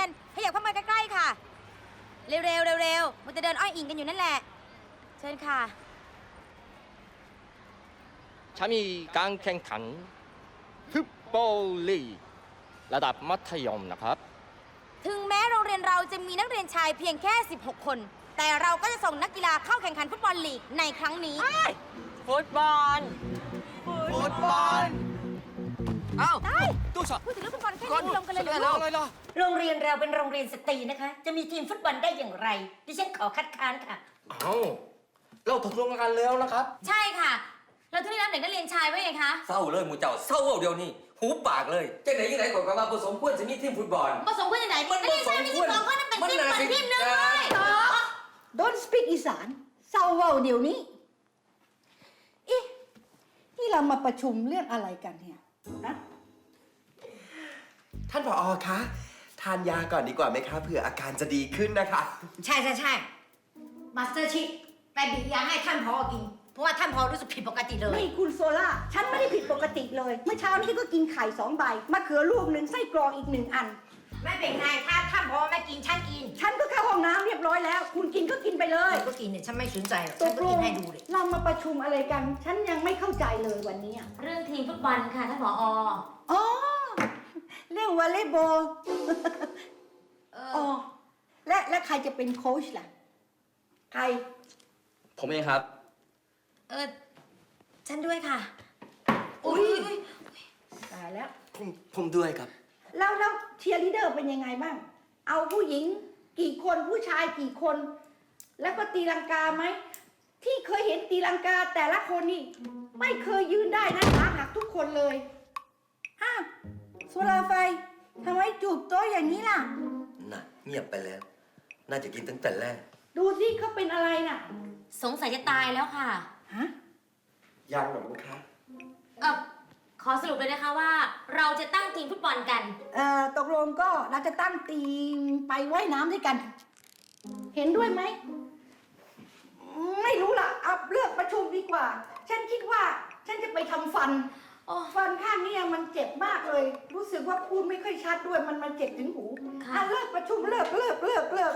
ยนขยับเข้ามาใกล้ๆค่ะ เร็วๆเร็วๆมันจะเดินอ้อยอิงกันอยู่นั่นแหละ เชิญค่ะจะมีการแข่งขันฟุตบอลลีกระดับมัธยมนะครับ ถึงแม้โรงเรียนเราจะมีนักเรียนชายเพียงแค่ 16 คน แต่เราก็จะส่งนักกีฬาเข้าแข่งขันฟุตบอลลีกในครั้งนี้ ฟุตบอล ฟุตบอลอ้าวได้ ตู้ช็อตพูดถึงเรื่องฟุตบอลแค่นี้ไม่ลงกันเลยเหรอแล้ลูวกอะไรล่ะ โรงเรียนเราเป็นโรงเรียนสตรีนะคะ จะมีทีมฟุตบอลได้อย่างไร ดิฉันขอคัดค้านค่ะ เอ้าเราตกลงกันแล้วนะครับ ใช่ค่ะ เราทุนได้รับเด็กนักเรียนชายไว้ไงคะเศร้าเลยหมูเจ้าเศร้าเอาเดียวนี่หูปากเลยจังไหนยังไงก่อนกับว่าผสมควรจะมีทีมฟุตบอล ผสมกันยังไงนักเรียนชายไม่ใช่สองคนนั่นเป็นทีมมันน่าเหมือนสิทีมหนึงเลย Don't speak อีสานเศร้าเว้าเดี๋ยวนี้เอ๊ะนี่เรามาประชุมเรื่องอะไรกันเนี่ยฮะท่านผออคะ ทานยาก่อนดีกว่าไหมคะเผื่ออาการจะดีขึ้นนะคะ ใช่ใช่ใช่มาสเตอร์ชิไปบีบยาให้ท่านพอกิน เพราะว่าท่านพอรู้สึกผิดปกติเลย นี่คุณโซล่า ฉันไม่ได้ผิดปกติเลย เมื่อเช้านี้ฉันก็กินไข่สองใบมะเขือลูกหนึ่งไส้กรอกอีกหนึ่งอัน ไม่เป็นไรถ้าท่านพอไม่กินฉันกินฉันก็เข้าห้องน้ำเรียบร้อยแล้ว คุณกินก็กินไปเลยฉันก็กินเนี่ยฉันไม่สนใจหรอกตฉันกก็ลกิงนให้ดูเลยเรามาประชุมอะไรกัน ฉันยังไม่เข้าใจเลยวันนี้อะเรื่องทีมฟุตบอลค่ะท่านผอ อ๋อ เรื่องวอลเลย์บอลเออ๋ออและและใครจะเป็นโค้ชล่ะ ใคร ผมเองครับ เออฉันด้วยค่ะ อุ๊ย ตายแล้ว ผมผมด้วยครับ แล้วแล้วเชียร์ลีดเดอร์เป็นยังไงบ้าง เอาผู้หญิงกี่คนผู้ชายกี่คน แล้วก็ตีลังกาไหม ที่เคยเห็นตีลังกาแต่ละคนนี่ ไม่เคยยืนได้นะขาหักทุกคนเลยอ้าว โซลาไฟทำไมจูบโต๊ะอย่างนี้ล่ะ น่ะเงียบไปแล้ว น่าจะกินตั้งแต่แรก ดูสิเขาเป็นอะไรน่ะสงสัยจะตายแล้วค่ะ ฮะยังหรอมั้งคะเออขอสรุปเลยนะคะว่า เราจะตั้งทีมฟุตบอลกัน เอ่อตกลงก็เราจะตั้งทีมไปว่ายน้ำด้วยกัน เห็นด้วยไหม ไม่รู้ล่ะเอาเลือกประชุมดีกว่า ฉันคิดว่า ฉันจะไปทำฟัน โอ้ ฟันข้างเนี้มันเจ็บมากเลยรู้ สึกว่าพูดไม่ค่อยชัดด้วยมันมันเจ็บถึงหูค่ะอะเลิกประชุมเลิกเลิกเลิกเลิก